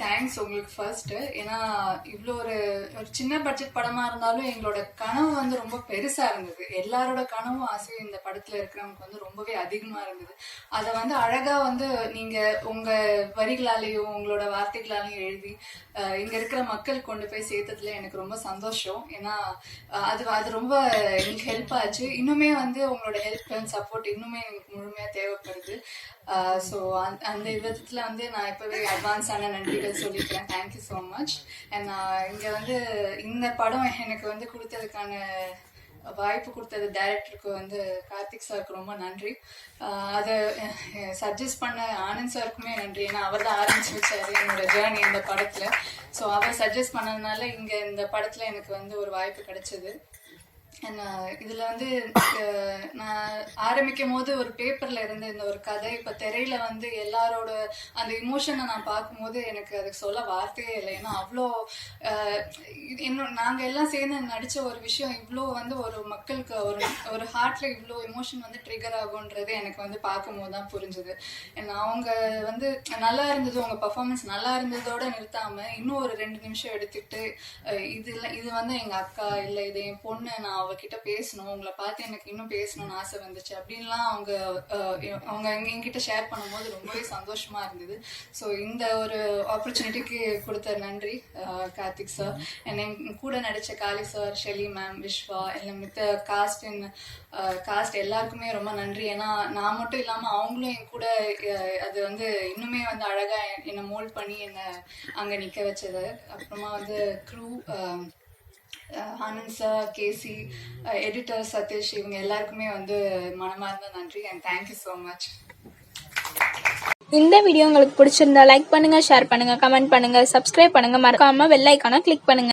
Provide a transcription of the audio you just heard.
Thanks உங்களுக்கு first ஏன்னா இவ்வளோ ஒரு ஒரு சின்ன பட்ஜெட் படமாக இருந்தாலும் எங்களோட கனவு வந்து ரொம்ப பெருசாக இருந்தது. எல்லாரோட கனவும் ஆசையும் இந்த படத்தில் இருக்கிறவங்களுக்கு வந்து ரொம்பவே அதிகமாக இருந்தது. அதை வந்து அழகாக வந்து நீங்கள் உங்கள் வரிகளாலேயும் உங்களோட வார்த்தைகளாலையும் எழுதி இங்கே இருக்கிற மக்கள் கொண்டு போய் சேர்த்ததுல எனக்கு ரொம்ப சந்தோஷம். ஏன்னா அது அது ரொம்ப எங்களுக்கு ஹெல்ப் ஆச்சு. இன்னுமே வந்து உங்களோட ஹெல்ப் அண்ட் சப்போர்ட் இன்னுமே எனக்கு முழுமையாக தேவைப்படுது. ஸோ அந்த விதத்தில் வந்து நான் இப்போவே அட்வான்ஸான நன்றிகள் சொல்லிக்கிறேன் தேங்க்யூ ஸோ மச் அண்ட் நான் வந்து இந்த படம் எனக்கு வந்து கொடுத்ததுக்கான வாய்ப்பு கொடுத்தது டைரக்டருக்கு வந்து கார்த்திக் சாருக்கு ரொம்ப நன்றி. Uh, அதை சஜஸ்ட் பண்ண ஆனந்த் சாருக்குமே நன்றி. ஏன்னா அவர் தான் ஆரம்பிச்சு வச்சாரு என்னோட ஜேர்னி இந்த படத்தில். ஸோ அவர் சஜஸ்ட் பண்ணதுனால இங்கே இந்த படத்தில் எனக்கு வந்து ஒரு வாய்ப்பு கிடைச்சது. இதுல வந்து நான் ஆரம்பிக்கும் போது ஒரு பேப்பர்ல இருந்த இந்த ஒரு கதை இப்ப திரையில வந்து எல்லாரோட அந்த இமோஷனை நான் பார்க்கும்போது எனக்கு அதுக்கு சொல்ல வார்த்தையே இல்லை. ஏன்னா அவ்வளோ இன்னும் நாங்க எல்லாம் சேர்ந்து நடிச்ச ஒரு விஷயம் இவ்வளோ வந்து ஒரு மக்களுக்கு ஒரு ஒரு ஹார்ட்ல இவ்வளோ எமோஷன் வந்து ட்ரிகர் ஆகுன்றது எனக்கு வந்து பார்க்கும்போது தான் புரிஞ்சுது. அவங்க வந்து நல்லா இருந்தது உங்க பர்ஃபார்மன்ஸ் நல்லா இருந்ததோட நிறுத்தாம இன்னும் ஒரு ரெண்டு நிமிஷம் எடுத்துட்டு அஹ், இது இது வந்து எங்க அக்கா இல்லை இது என் பொண்ணு நான் அவகிட்ட பேசணும் உங்களை பார்த்து எனக்கு இன்னும் பேசணும்னு ஆசை வந்துச்சு. அப்படின்லாம் அவங்க அவங்க எங்க- என்கிட்ட ஷேர் பண்ணும்போது ரொம்பவே சந்தோஷமா இருந்தது. ஸோ இந்த ஒரு ஆப்பர்ச்சுனிட்டிக்கு கொடுத்த நன்றி கார்த்திக் சார் என்னை என் கூட நடிச்ச Kaali sir Shelly ma'am Vishwa எல்லாம் மித்த காஸ்ட் காஸ்ட் எல்லாருக்குமே ரொம்ப நன்றி. ஏன்னா நான் மட்டும் இல்லாம அவங்களும் என் கூட அது வந்து இன்னுமே வந்து அழகா என்னை மோல்ட் பண்ணி என்னை அங்க நிக்க வச்சது. அப்புறமா வந்து crew Anand sir KC editor Sathish இவங்க எல்லாருக்குமே வந்து மனமார்ந்த நன்றி and thank you so much இந்த வீடியோ உங்களுக்கு பிடிச்சிருந்தா லைக் பண்ணுங்க ஷேர் பண்ணுங்க கமெண்ட் பண்ணுங்க சப்ஸ்கிரைப் பண்ணுங்க. மறக்காம வெள்ளைக்கான கிளிக் பண்ணுங்க.